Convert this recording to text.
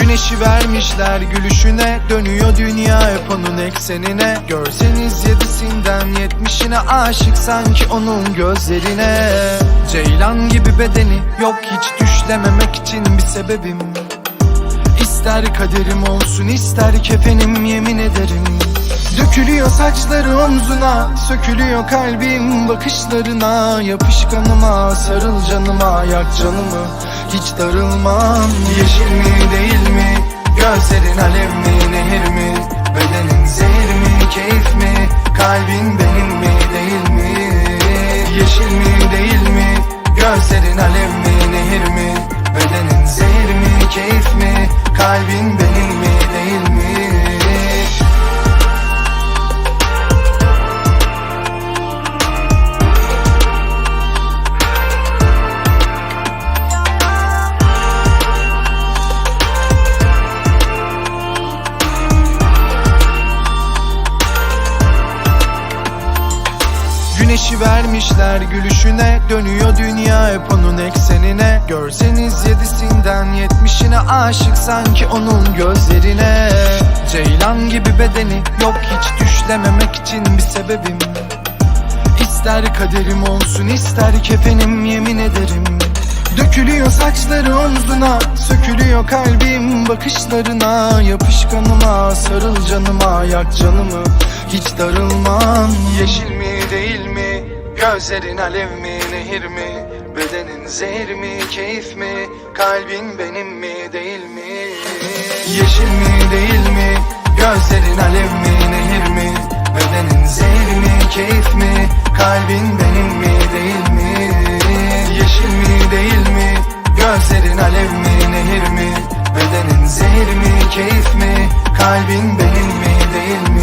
Güneşi vermişler gülüşüne. Dönüyor dünya hep onun eksenine. Görseniz yedisinden yetmişine. Aşık sanki onun gözlerine. Ceylan gibi bedeni yok hiç düşlememek için bir sebebim. İster kaderim olsun ister kefenim yemin Dökülüyor saçları omzuna Sökülüyor kalbim bakışlarına. Yapışkanıma sarıl canıma yak canımı. Hiç darılmam Yeşil mi değil mi? Gözlerin alev mi nehir mi? Bedenin zehir mi keyif mi? Kalbin benim mi değil mi? Yeşil mi değil mi? Gözlerin alev mi nehir mi? Bedenin zehir mi keyif mi? Kalbin Güneşi vermişler gülüşüne. Dönüyor dünya hep onun eksenine. Görseniz yedisinden yetmişine Aşık sanki onun gözlerine. Ceylan gibi bedeni yok hiç düşlememek için bir sebebim. İster kaderim olsun ister kefenim yemin ederim. Dökülüyor saçları omzuna Sökülüyor kalbim bakışlarına Yapışkanıma sarıl canıma yak canımı. Hiç darılmam Yeşil mi değil mi? Gözlerin alev mi nehir mi? Bedenin zehir mi keyif mi? Kalbin benim mi değil mi? Yeşil mi değil mi? Gözlerin alev mi nehir mi? Bedenin zehir mi keyif mi? Kalbin benim mi değil mi? Yeşil mi değil mi? Gözlerin alev mi keyif mi Kalbin benim mi değil mi